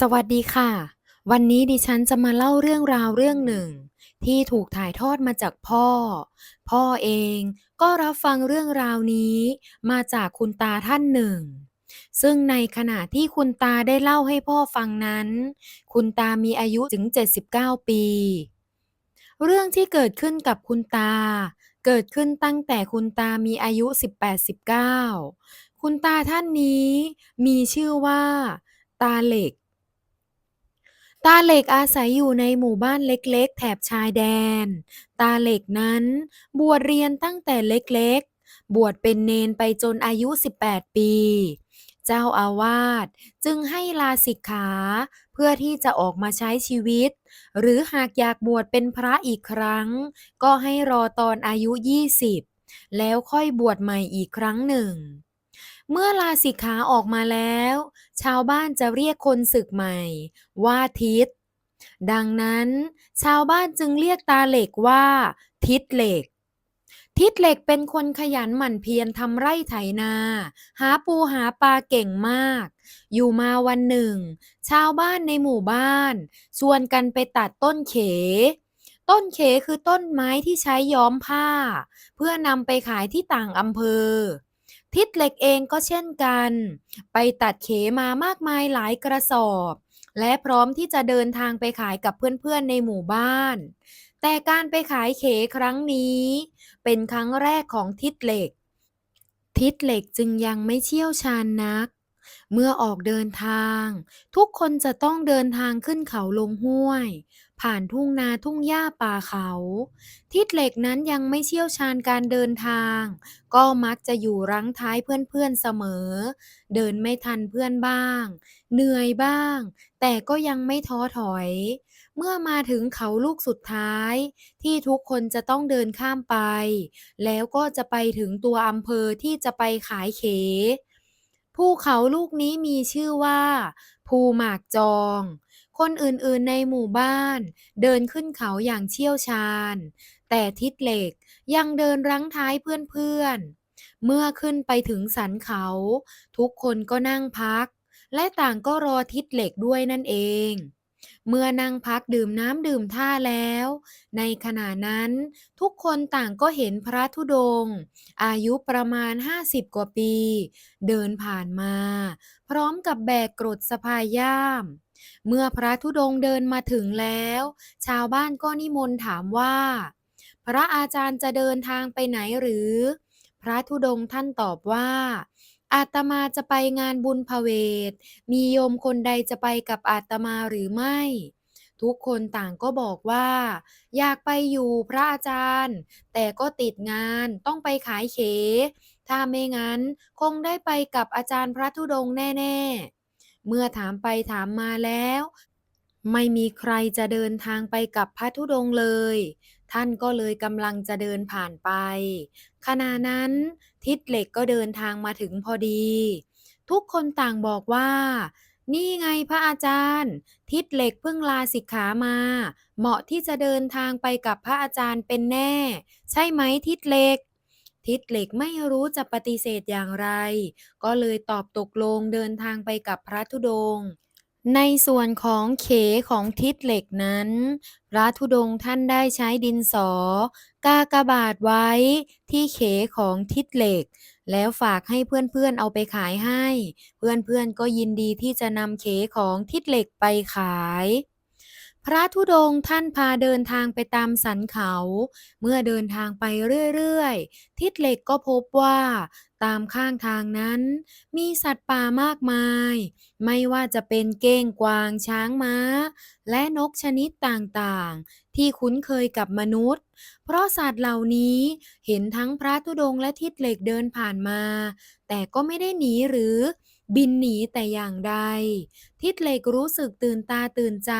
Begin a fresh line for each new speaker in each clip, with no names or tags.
สวัสดีค่ะ วันนี้ดิฉันจะมาเล่าเรื่องราวเรื่องหนึ่ง ที่ถูกถ่ายทอดมาจากพ่อ พ่อเองก็รับฟังเรื่องราวนี้มาจากคุณตาท่านหนึ่ง ซึ่งในขณะที่คุณตาได้เล่าให้พ่อฟังนั้น คุณตามีอายุถึง 79 ปี เรื่องที่เกิดขึ้นกับคุณตา เกิดขึ้นตั้งแต่คุณตามีอายุ 18-19 คุณตาท่านนี้มีชื่อว่า ตาเหล็ก ตาเหล็กอาศัยอยู่ในหมู่บ้านเล็กๆ แถบชายแดน ตาเหล็กนั้น บวชเรียนตั้งแต่เล็กๆ บวชเป็นเณรไปจนอายุ 18 ปี เจ้าอาวาสจึงให้ลาสิกขา เพื่อที่จะออกมาใช้ชีวิต หรือหากอยากบวชเป็นพระอีกครั้ง ก็ให้รอตอนอายุ 20 แล้วค่อยบวชใหม่อีกครั้งหนึ่ง เมื่อลาสิกขาออกมาแล้ว ชาวบ้านจะเรียกคนศึกใหม่ ว่าทิศดังนั้น ชาวบ้านจึงเรียกตาเหล็กว่า ทิศเหล็ก ทิศเหล็กเป็นคนขยันหมั่นเพียรทำไร่ไถนา หาปูหาปลาเก่งมาก อยู่มาวันหนึ่ง ชาวบ้านในหมู่บ้าน ชวนกันไปตัดต้นเข ต้นเขคือต้นไม้ที่ใช้ย้อมผ้า เพื่อนำไปขายที่ต่างอำเภอ ทิศเหล็กเองก็เช่นกัน ไปตัดเขมามากมายหลายกระสอบ และพร้อมที่จะเดินทางไปขายกับเพื่อนๆในหมู่บ้าน แต่การไปขายเขครั้งนี้ เป็นครั้งแรกของทิศเหล็ก ทิศเหล็กจึงยังไม่เชี่ยวชาญนัก เมื่อออกเดินทาง ทุกคนจะต้องเดินทางขึ้นเขาลงห้วย ผ่านทุ่งนาทุ่งหญ้าป่าเขา ทิศเหล็กนั้นยังไม่เชี่ยวชาญการเดินทาง ก็มักจะอยู่รั้งท้ายเพื่อนๆเสมอ เดินไม่ทันเพื่อนบ้าง เหนื่อยบ้าง แต่ก็ยังไม่ท้อถอย เมื่อมาถึงเขาลูกสุดท้าย ที่ทุกคนจะต้องเดินข้ามไป แล้วก็จะไปถึงตัวอำเภอที่จะไปขายเข ภูเขาลูกนี้มีชื่อว่า ภูหมากจอง คนอื่นๆในหมู่บ้าน เดินขึ้นเขาอย่างเชี่ยวชาญ แต่ทิศเหล็กยังเดินรั้งท้ายเพื่อนๆ เมื่อขึ้นไปถึงสันเขา ทุกคนก็นั่งพัก และต่างก็รอทิศเหล็กด้วยนั่นเอง เมื่อนั่งพักดื่มน้ำดื่มท่าแล้ว ในขณะนั้นทุกคนต่างก็เห็นพระธุดงค์อายุประมาณ 50 กว่าปี เดินผ่านมา พร้อมกับแบกกรดสะพายย่าม เมื่อพระธุดงค์เดินมาถึงแล้ว ชาวบ้านก็นิมนต์ถามว่า พระอาจารย์จะเดินทางไปไหนหรือ พระธุดงค์ท่านตอบว่า อาตมาจะไปงานบุญพเวท มีโยมคนใดจะไปกับอาตมาหรือไม่ ทุกคนต่างก็บอกว่า อยากไปอยู่พระอาจารย์ แต่ก็ติดงานต้องไปขายเข ถ้าไม่งั้นคงได้ไปกับอาจารย์พระธุดงค์แน่ ๆ เมื่อถามไปถามมาแล้ว ไม่มีใครจะเดินทางไปกับพระธุดงค์เลย ท่านก็เลยกำลังจะเดินผ่านไป ขณะนั้น ทิศเหล็กก็เดินทางมาถึงพอดี ทุกคนต่างบอกว่า นี่ไงพระอาจารย์ ทิศเหล็กเพิ่งลาสิกขามา เหมาะที่จะเดินทางไปกับพระอาจารย์เป็นแน่ ใช่ไหมทิศเหล็กทิศเหล็กไม่รู้จะปฏิเสธอย่างไร ก็เลยตอบตกลงเดินทางไปกับพระธุดงค์ ในส่วนของเขของทิศเหล็กนั้น พระธุดงค์ท่านได้ใช้ดินสอ กากบาทไว้ที่เขของทิศเหล็ก แล้วฝากให้เพื่อนๆเอาไปขายให้ เพื่อนๆก็ยินดีที่จะนำเขของทิศเหล็กไปขาย พระธุดงค์ท่านพาเดินทางไปตามสันเขา เมื่อเดินทางไปเรื่อยๆ ทิศเหล็กก็พบว่าตามข้างทางนั้น มีสัตว์ป่ามากมาย ไม่ว่าจะเป็นเก้งกวางช้างม้า และนกชนิดต่างๆ ที่คุ้นเคยกับมนุษย์ เพราะสัตว์เหล่านี้เห็นทั้งพระธุดงค์และทิศเหล็กเดินผ่านมา แต่ก็ไม่ได้หนีหรือ บินหนีแต่อย่างใด ทิศเหล็กรู้สึกตื่นตาตื่นใจ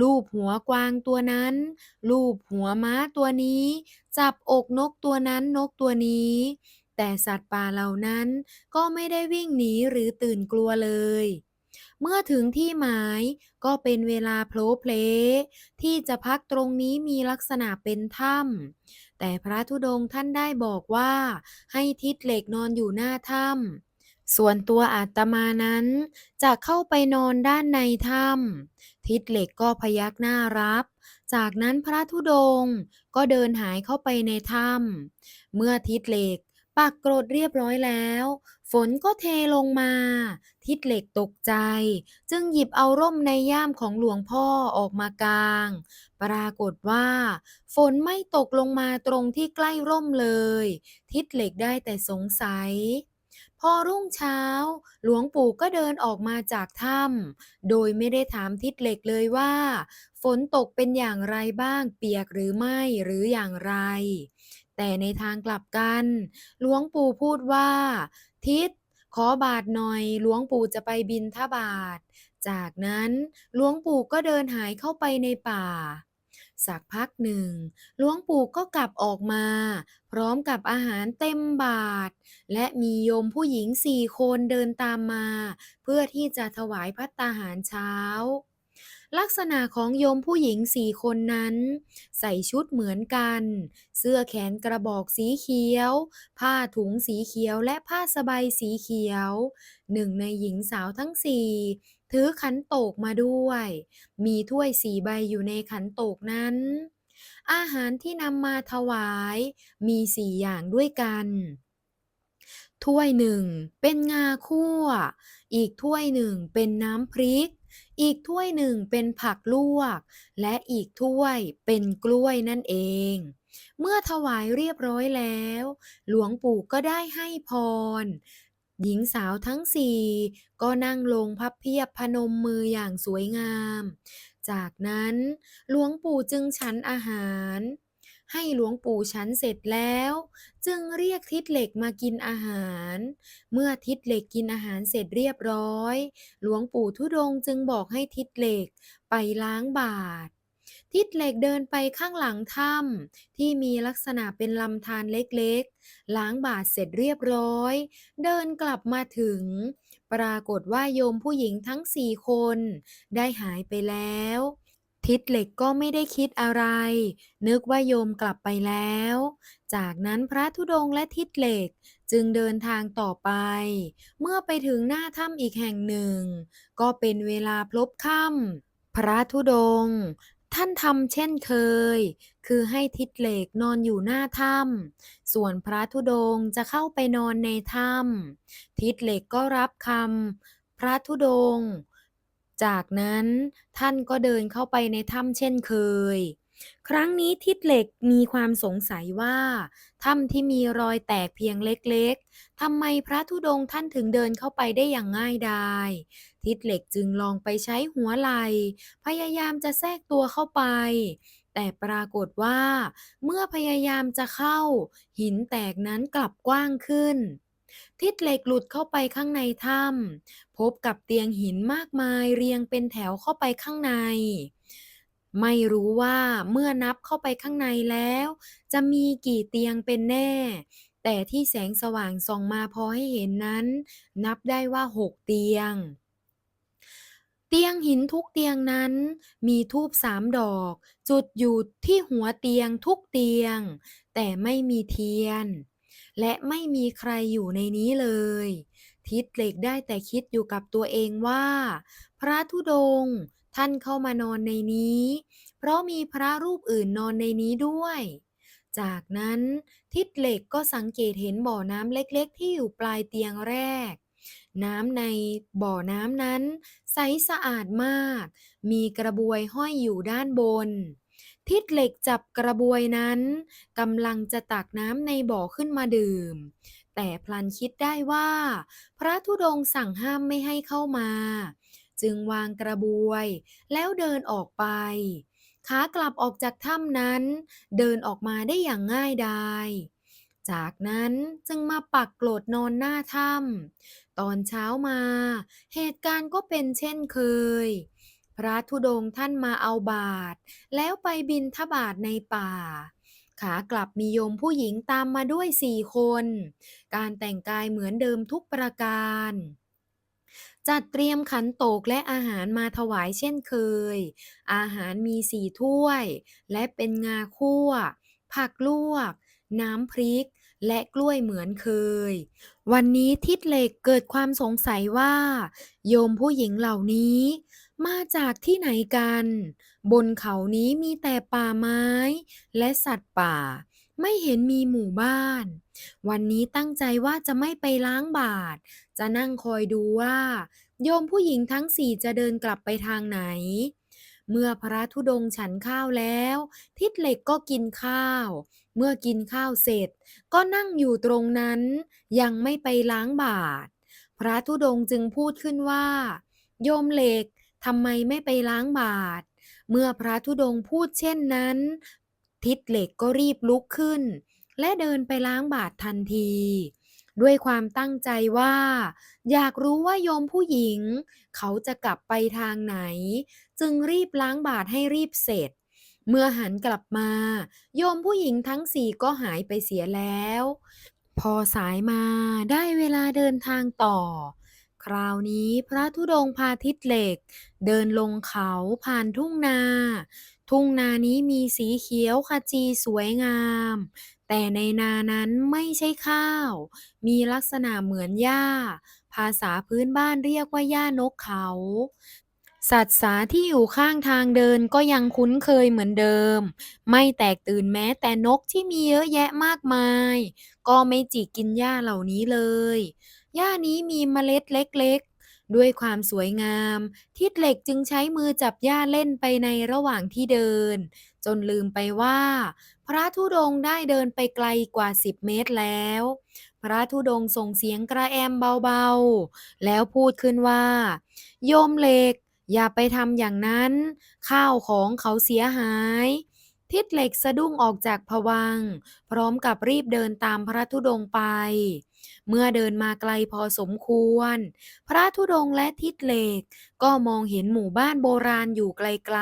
ลูบหัวกวางตัวนั้น ลูบหัวม้าตัวนี้ จับอกนกตัวนั้นนกตัวนี้แต่สัตว์ป่าเหล่านั้นก็ไม่ได้วิ่งหนีหรือตื่นกลัวเลย เมื่อถึงที่หมายก็เป็นเวลาโพลเพลที่จะพักตรงนี้มีลักษณะเป็นถ้ำแต่พระธุดงค์ท่านได้บอกว่า ให้ทิศเหล็กนอนอยู่หน้าถ้ำ ส่วนตัวอาตมานั้น จะเข้าไปนอนด้านในถ้ำทิศเหล็กก็พยักหน้ารับ จากนั้นพระธุดงค์ก็เดินหายเข้าไปในถ้ำเมื่อทิศเหล็กปักกรดเรียบร้อยแล้ว ฝนก็เทลงมา ทิศเหล็กตกใจ จึงหยิบเอาร่มในย่ามของหลวงพ่อออกมากลาง ปรากฏว่า ฝนไม่ตกลงมาตรงที่ใกล้ร่มเลย ทิศเหล็กได้แต่สงสัย พอรุ่งเช้า หลวงปู่ก็เดินออกมาจากถ้ำโดยไม่ได้ถามทิศเหล็กเลยว่า ฝนตกเป็นอย่างไรบ้างเปียกหรือไม่หรืออย่างไร แต่ในทางกลับกัน หลวงปู่พูดว่า ทิศขอบาทหน่อย หลวงปู่จะไปบิณฑบาตจากนั้นหลวงปู่ก็เดินหายเข้าไปในป่า สักพักหนึ่งหลวงปู่ก็กลับออกมา พร้อมกับอาหารเต็มบาท และมีโยมผู้หญิงสี่คนเดินตามมา เพื่อที่จะถวายพัตตาหารเช้า ลักษณะของโยมผู้หญิงสี่คนนั้น ใส่ชุดเหมือนกัน เสื้อแขนกระบอกสีเขียว ผ้าถุงสีเขียวและผ้าสบายสีเขียว หนึ่งในหญิงสาวทั้งสี่ถือขันโตกมาด้วย มีถ้วยสี่ใบอยู่ในขันโตกนั้น อาหารที่นำมาถวายมีสี่อย่างด้วยกันถ้วยหนึ่งเป็นงาคั่ว อีกถ้วยหนึ่งเป็นน้ำพริก อีกถ้วยหนึ่งเป็นผักลวก และอีกถ้วยเป็นกล้วยนั่นเอง เมื่อถวายเรียบร้อยแล้ว หลวงปู่ก็ได้ให้พร หญิงสาวทั้งสี่ก็นั่งลงพับเพียบพนมมืออย่างสวยงาม จากนั้นหลวงปู่จึงฉันอาหาร ให้หลวงปู่ฉันเสร็จแล้ว จึงเรียกทิศเหล็กมากินอาหาร เมื่อทิศเหล็กกินอาหารเสร็จเรียบร้อย หลวงปู่ทุดงจึงบอกให้ทิศเหล็กไปล้างบาตรทิศเหล็กเดินไปข้างหลังถ้ำที่มีลักษณะเป็นลำธารเล็กๆ ล้างบาตรเสร็จเรียบร้อย เดินกลับมาถึง ปรากฏว่าโยมผู้หญิงทั้งสี่คน ได้หายไปแล้ว ทิศเหล็กก็ไม่ได้คิดอะไร นึกว่าโยมกลับไปแล้ว จากนั้นพระธุดงค์และทิศเหล็กจึงเดินทางต่อไป เมื่อไปถึงหน้าถ้ำอีกแห่งหนึ่ง ก็เป็นเวลาพลบค่ำพระธุดงค์ท่านทำเช่นเคย คือให้ทิศเหล็กนอนอยู่หน้าถ้ำส่วนพระธุดงค์จะเข้าไปนอนในถ้ำทิศเหล็กก็รับคำพระธุดงค์ จากนั้นท่านก็เดินเข้าไปในถ้ำเช่นเคย ครั้งนี้ทิศเหล็กมีความสงสัยว่าถ้ำที่มีรอยแตกเพียงเล็กๆทำไมพระธุดงค์ท่านถึงเดินเข้าไปได้อย่างง่ายดายทิศเหล็กจึงลองไปใช้หัวไหลพยายามจะแทรกตัวเข้าไป แต่ปรากฏว่า เมื่อพยายามจะเข้า หินแตกนั้นกลับกว้างขึ้น ทิศเหล็กหลุดเข้าไปข้างในถ้ำพบกับเตียงหินมากมายเรียงเป็นแถวเข้าไปข้างใน ไม่รู้ว่าเมื่อนับเข้าไปข้างในแล้ว จะมีกี่เตียงเป็นแน่ แต่ที่แสงสว่างส่องมาพอให้เห็นนั้น นับได้ว่าหกเตียงเตียงหินทุกเตียงนั้นมีธูปสามดอก จุดอยู่ที่หัวเตียงทุกเตียง แต่ไม่มีเทียน และไม่มีใครอยู่ในนี้เลย ทิศเหล็กได้แต่คิดอยู่กับตัวเองว่า พระธุดงค์ท่านเข้ามานอนในนี้ เพราะมีพระรูปอื่นนอนในนี้ด้วย จากนั้นทิศเหล็กก็สังเกตเห็นบ่อน้ำเล็กๆ ที่อยู่ปลายเตียงแรก น้ำในบ่อน้ำนั้น ใสสะอาดมาก มีกระบวยห้อยอยู่ด้านบน ทิศเหล็กจับกระบวยนั้นกำลังจะตักน้ำในบ่อขึ้นมาดื่ม แต่พลันคิดได้ว่า พระธุดงค์สั่งห้ามไม่ให้เข้ามา จึงวางกระบวย แล้วเดินออกไป ขากลับออกจากถ้ำนั้น เดินออกมาได้อย่างง่ายดายจากนั้นจึงมาปักโกลดนอนหน้าถ้ำตอนเช้ามา เหตุการณ์ก็เป็นเช่นเคย พระธุดงท่านมาเอาบาตรแล้วไปบิณฑบาตในป่า ขากลับมีโยมผู้หญิงตามมาด้วยสี่คน การแต่งกายเหมือนเดิมทุกประการ จัดเตรียมขันโตกและอาหารมาถวายเช่นเคย อาหารมีสี่ถ้วย และเป็นงาคั่ว ผักลวก น้ำพริกและกล้วยเหมือนเคย วันนี้ทิดเหล็กเกิดความสงสัยว่า โยมผู้หญิงเหล่านี้ มาจากที่ไหนกัน บนเขานี้มีแต่ป่าไม้ และสัตว์ป่า ไม่เห็นมีหมู่บ้าน วันนี้ตั้งใจว่าจะไม่ไปล้างบาตรจะนั่งคอยดูว่า โยมผู้หญิงทั้งสี่จะเดินกลับไปทางไหน เมื่อพระธุดงค์ฉันข้าวแล้ว ทิดเหล็กก็กินข้าว เมื่อกินข้าวเสร็จ ก็นั่งอยู่ตรงนั้น ยังไม่ไปล้างบาตรพระธุดงค์จึงพูดขึ้นว่า โยมเหล็ก ทำไมไม่ไปล้างบาตรเมื่อพระธุดงค์พูดเช่นนั้น ทิดเหล็กก็รีบลุกขึ้น และเดินไปล้างบาตรทันที ด้วยความตั้งใจว่า อยากรู้ว่าโยมผู้หญิง เขาจะกลับไปทางไหน จึงรีบล้างบาตรให้รีบเสร็จ เมื่อหันกลับมา โยมผู้หญิงทั้งสี่ก็หายไปเสียแล้ว พอสายมาได้เวลาเดินทางต่อ คราวนี้พระธุดงค์พาทิศเหล็ก เดินลงเขาผ่านทุ่งนา ทุ่งนานี้มีสีเขียวขจีสวยงาม แต่ในนานั้นไม่ใช่ข้าว มีลักษณะเหมือนหญ้า ภาษาพื้นบ้านเรียกว่าหญ้านกเขา สัตว์สาที่อยู่ข้างทางเดินก็ยังคุ้นเคยเหมือนเดิม ไม่แตกตื่นแม้แต่นกที่มีเยอะแยะมากมาย ก็ไม่จิกกินหญ้าเหล่านี้เลย หญ้านี้มีเมล็ดเล็กๆ ด้วยความสวยงาม ทิดเหล็กจึงใช้มือจับหญ้าเล่นไปในระหว่างที่เดิน จนลืมไปว่า พระธุดงได้เดินไปไกลกว่า10เมตรแล้ว พระธุดงส่งเสียงกระแอมเบาๆ แล้วพูดขึ้นว่า โยมเหล็ก อย่าไปทำอย่างนั้น ข้าวของเขาเสียหายทิดเหล็กสะดุ้งออกจากผวัง พร้อมกับรีบเดินตามพระธุดงไป เมื่อเดินมาไกลพอสมควร พระธุดงค์และทิดเหล็ก ก็มองเห็นหมู่บ้านโบราณอยู่ไกล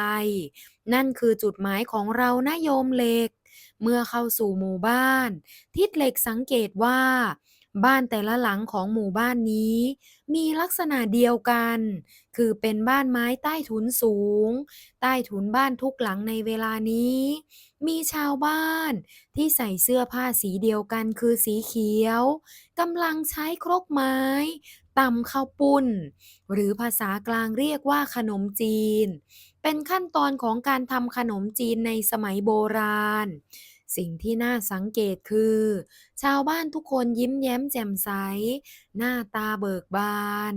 ๆ นั่นคือจุดหมายของเรานะโยมเหล็ก เมื่อเข้าสู่หมู่บ้าน ทิดเหล็กสังเกตว่า บ้านแต่ละหลังของหมู่บ้านนี้ มีลักษณะเดียวกัน คือเป็นบ้านไม้ใต้ถุนสูง ใต้ถุนบ้านทุกหลังในเวลานี้ มีชาวบ้านที่ใส่เสื้อผ้าสีเดียวกันคือสีเขียวกำลังใช้ครกไม้ตำข้าวปุ้น หรือภาษากลางเรียกว่าขนมจีน เป็นขั้นตอนของการทำขนมจีนในสมัยโบราณ สิ่งที่น่าสังเกตคือ ชาวบ้านทุกคนยิ้มแย้มแจ่มใส หน้าตาเบิกบาน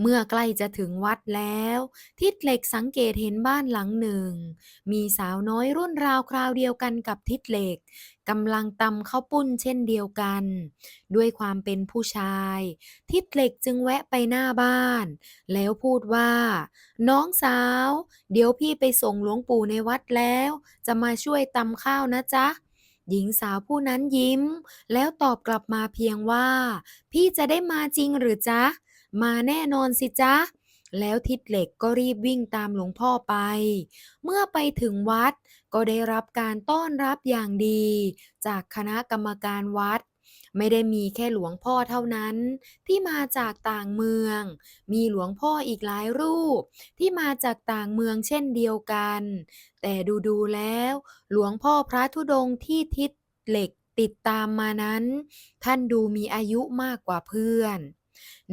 เมื่อใกล้จะถึงวัดแล้ว ทิดเหล็กสังเกตเห็นบ้านหลังหนึ่ง มีสาวน้อยรุ่นราวคราวเดียวกันกับทิดเหล็กกำลังตำข้าวปุ้นเช่นเดียวกัน ด้วยความเป็นผู้ชาย ทิดเหล็กจึงแวะไปหน้าบ้าน แล้วพูดว่า น้องสาว เดี๋ยวพี่ไปส่งหลวงปู่ในวัดแล้ว จะมาช่วยตำข้าวนะจ๊ะหญิงสาวผู้นั้นยิ้ม แล้วตอบกลับมาเพียงว่า พี่จะได้มาจริงหรือจ๊ะ มาแน่นอนสิจ๊ะ แล้วทิดเหล็กก็รีบวิ่งตามหลวงพ่อไป เมื่อไปถึงวัดก็ได้รับการต้อนรับอย่างดี จากคณะกรรมการวัด ไม่ได้มีแค่หลวงพ่อเท่านั้น ที่มาจากต่างเมือง มีหลวงพ่ออีกหลายรูป ที่มาจากต่างเมืองเช่นเดียวกัน แต่ดูๆแล้ว หลวงพ่อพระธุดงค์ที่ทิดเหล็กติดตามมานั้น ท่านดูมีอายุมากกว่าเพื่อน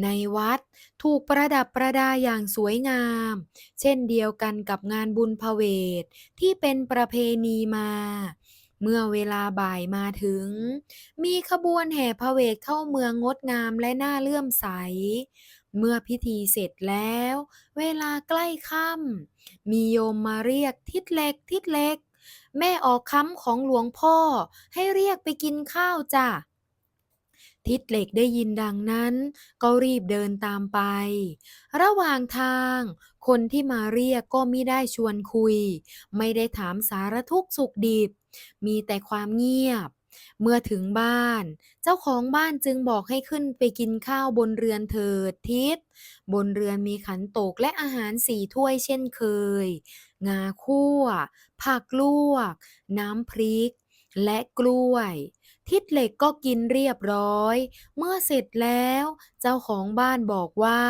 ในวัดถูกประดับประดาอย่างสวยงาม เช่นเดียวกันกับงานบุญพเวทที่เป็นประเพณีมา เมื่อเวลาบ่ายมาถึง มีขบวนแห่พเวทเข้าเมืองงดงามและน่าเลื่อมใส เมื่อพิธีเสร็จแล้ว เวลาใกล้ค่ำมีโยมมาเรียกทิดเล็กทิดเล็ก แม่ออกคำของหลวงพ่อให้เรียกไปกินข้าวจ้ะ ทิดเหล็กได้ยินดังนั้น ก็รีบเดินตามไป ระหว่างทาง คนที่มาเรียกก็ไมิได้ชวนคุย ไม่ได้ถามสารทุกข์สุขดิบ มีแต่ความเงียบ เมื่อถึงบ้าน เจ้าของบ้านจึงบอกให้ขึ้นไปกินข้าวบนเรือนเถิดทิดบนเรือนมีขันโตกและอาหารสี่ถ้วยเช่นเคย งาคั่ว ผักลวก น้ำพริก และกล้วย ทิดเหล็กก็กินเรียบร้อย เมื่อเสร็จแล้ว เจ้าของบ้านบอกว่า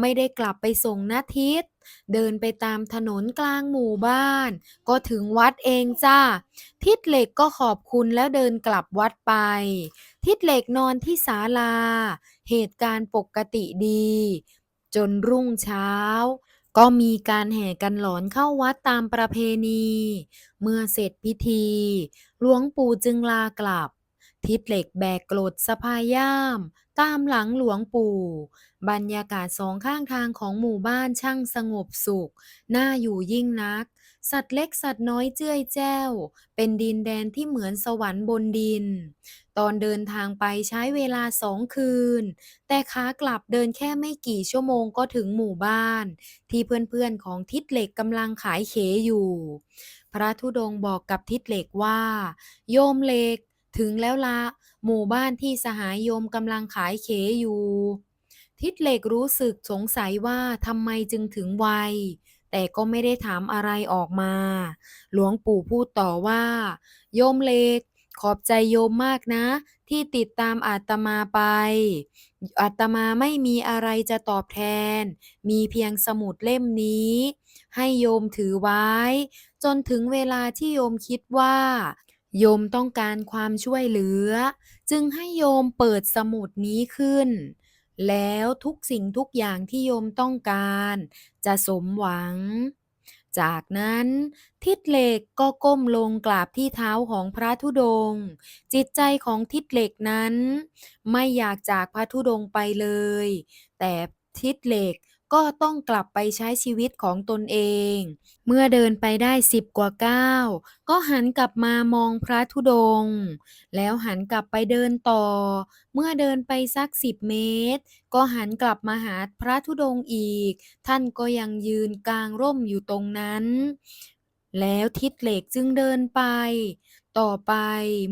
ไม่ได้กลับไปส่งนะทิด เดินไปตามถนนกลางหมู่บ้าน ก็ถึงวัดเองจ้า ทิดเหล็กก็ขอบคุณแล้วเดินกลับวัดไป ทิดเหล็กนอนที่ศาลา เหตุการณ์ปกติดี จนรุ่งเช้าก็มีการแห่กันหลอนเข้าวัดตามประเพณี เมื่อเสร็จพิธี หลวงปู่จึงลากลับ ทิดเหล็กแบกกรดสะพายย่าม ตามหลังหลวงปู่ บรรยากาศสองข้างทางของหมู่บ้านช่างสงบสุข น่าอยู่ยิ่งนัก สัตว์เล็กสัตว์น้อยเจื้อยแจ้ว เป็นดินแดนที่เหมือนสวรรค์บนดิน ตอนเดินทางไปใช้เวลาสองคืน แต่ขากลับเดินแค่ไม่กี่ชั่วโมงก็ถึงหมู่บ้าน ที่เพื่อนๆของทิดเหล็กกำลังขายเขอยู่ พระธุดงค์บอกกับทิดเหล็กว่า โยมเหล็ก ถึงแล้วละหมู่บ้านที่สหายโยมกำลังขายเขอยู่ ทิดเหล็กรู้สึกสงสัยว่าทำไมจึงถึงไว แต่ก็ไม่ได้ถามอะไรออกมา หลวงปู่พูดต่อว่า โยมเล็ก ขอบใจโยมมากนะ ที่ติดตามอาตมาไป อาตมาไม่มีอะไรจะตอบแทน มีเพียงสมุดเล่มนี้ ให้โยมถือไว้ จนถึงเวลาที่โยมคิดว่า โยมต้องการความช่วยเหลือ จึงให้โยมเปิดสมุดนี้ขึ้น แล้วทุกสิ่งทุกอย่างที่โยมต้องการ จะสมหวัง จากนั้นทิดเหล็กก็ก้มลงกราบที่เท้าของพระธุดง จิตใจของทิดเหล็กนั้น ไม่อยากจากพระธุดงไปเลย แต่ทิดเหล็ก ก็ต้องกลับไปใช้ชีวิตของตนเอง เมื่อเดินไปได้สิบกว่าก้าวก็หันกลับมามองพระธุดงค์แล้วหันกลับไปเดินต่อ เมื่อเดินไปสักสิบเมตร ก็หันกลับมาหาพระธุดงค์อีก ท่านก็ยังยืนกลางร่มอยู่ตรงนั้น แล้วทิดเหล็กจึงเดินไป ต่อไป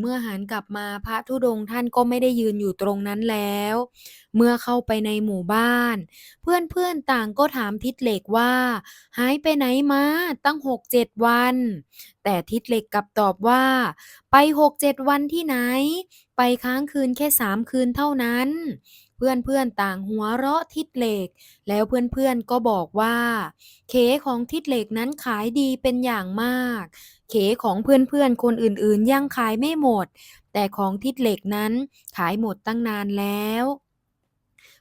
เมื่อหันกลับมาพระธุดงค์ท่านก็ไม่ได้ยืนอยู่ตรงนั้นแล้ว เมื่อเข้าไปในหมู่บ้าน เพื่อนๆต่างก็ถามทิดเหล็กว่า หายไปไหนมาตั้งหกเจ็ดวัน แต่ทิดเหล็กกลับตอบว่า ไปหกเจ็ดวันที่ไหน ไปค้างคืนแค่สามคืนเท่านั้น เพื่อนๆต่างหัวเราะทิดเหล็ก แล้วเพื่อนๆก็บอกว่าเขของทิดเหล็กนั้นขายดีเป็นอย่างมาก เขของเพื่อนๆ คนอื่นๆ ยังขายไม่หมด แต่ของทิดเหล็กนั้นขายหมดตั้งนานแล้ว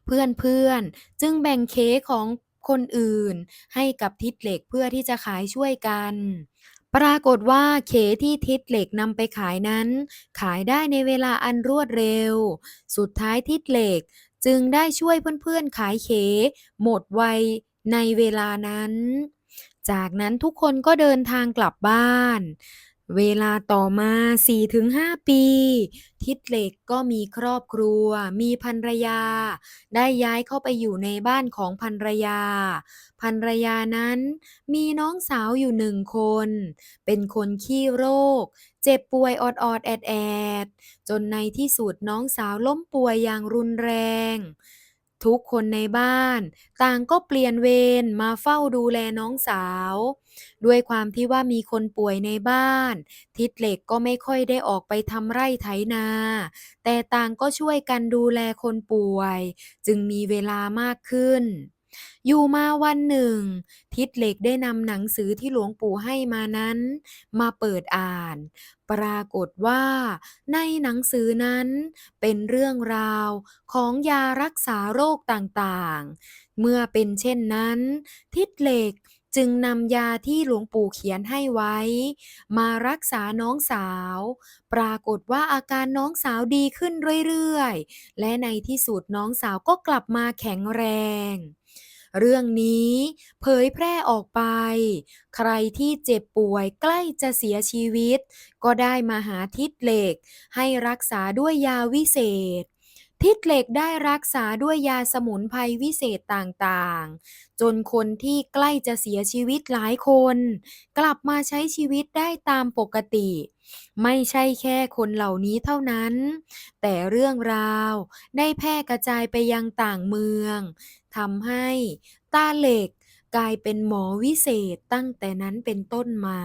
เพื่อนๆ จึงแบ่งเค้กของคนอื่น ให้กับทิดเหล็กเพื่อที่จะขายช่วยกัน ปรากฏว่าเขที่ทิดเหล็กนำไปขายนั้น ขายได้ในเวลาอันรวดเร็ว สุดท้ายทิดเหล็กจึงได้ช่วยเพื่อนๆ ขายเขหมดไวในเวลานั้น จากนั้นทุกคนก็เดินทางกลับบ้าน เวลาต่อมา 4-5 ปี ทิดเหล็กก็มีครอบครัว มีภรรยา ได้ย้ายเข้าไปอยู่ในบ้านของภรรยา ภรรยานั้นมีน้องสาวอยู่หนึ่งคน เป็นคนขี้โรค เจ็บป่วยออดออดแอดแอด จนในที่สุดน้องสาวล้มป่วยอย่างรุนแรง ทุกคนในบ้าน ต่างก็เปลี่ยนเวรมาเฝ้าดูแลน้องสาว ด้วยความที่ว่ามีคนป่วยในบ้าน ทิดเหล็กก็ไม่ค่อยได้ออกไปทำไร่ไถนา แต่ต่างก็ช่วยกันดูแลคนป่วย จึงมีเวลามากขึ้น อยู่มาวันหนึ่ง ทิดเหล็กได้นำหนังสือที่หลวงปู่ให้มานั้น มาเปิดอ่าน ปรากฏว่า ในหนังสือนั้นเป็นเรื่องราวของยารักษาโรคต่างๆ เมื่อเป็นเช่นนั้น ทิดเหล็กจึงนำยาที่หลวงปู่เขียนให้ไว้ มารักษาน้องสาว ปรากฏว่าอาการน้องสาวดีขึ้นเรื่อยๆ และในที่สุดน้องสาวก็กลับมาแข็งแรง เรื่องนี้เผยแพร่ออกไป ใครที่เจ็บป่วยใกล้จะเสียชีวิต ก็ได้มาหาทิดเหล็ก ให้รักษาด้วยยาวิเศษ ทิดเหล็กได้รักษาด้วยยาสมุนไพรวิเศษต่างๆ จนคนที่ใกล้จะเสียชีวิตหลายคน กลับมาใช้ชีวิตได้ตามปกติไม่ใช่แค่คนเหล่านี้เท่านั้น แต่เรื่องราวได้แพร่กระจายไปยังต่างเมือง ทำให้ตาเหล็กกลายเป็นหมอวิเศษตั้งแต่นั้นเป็นต้นมา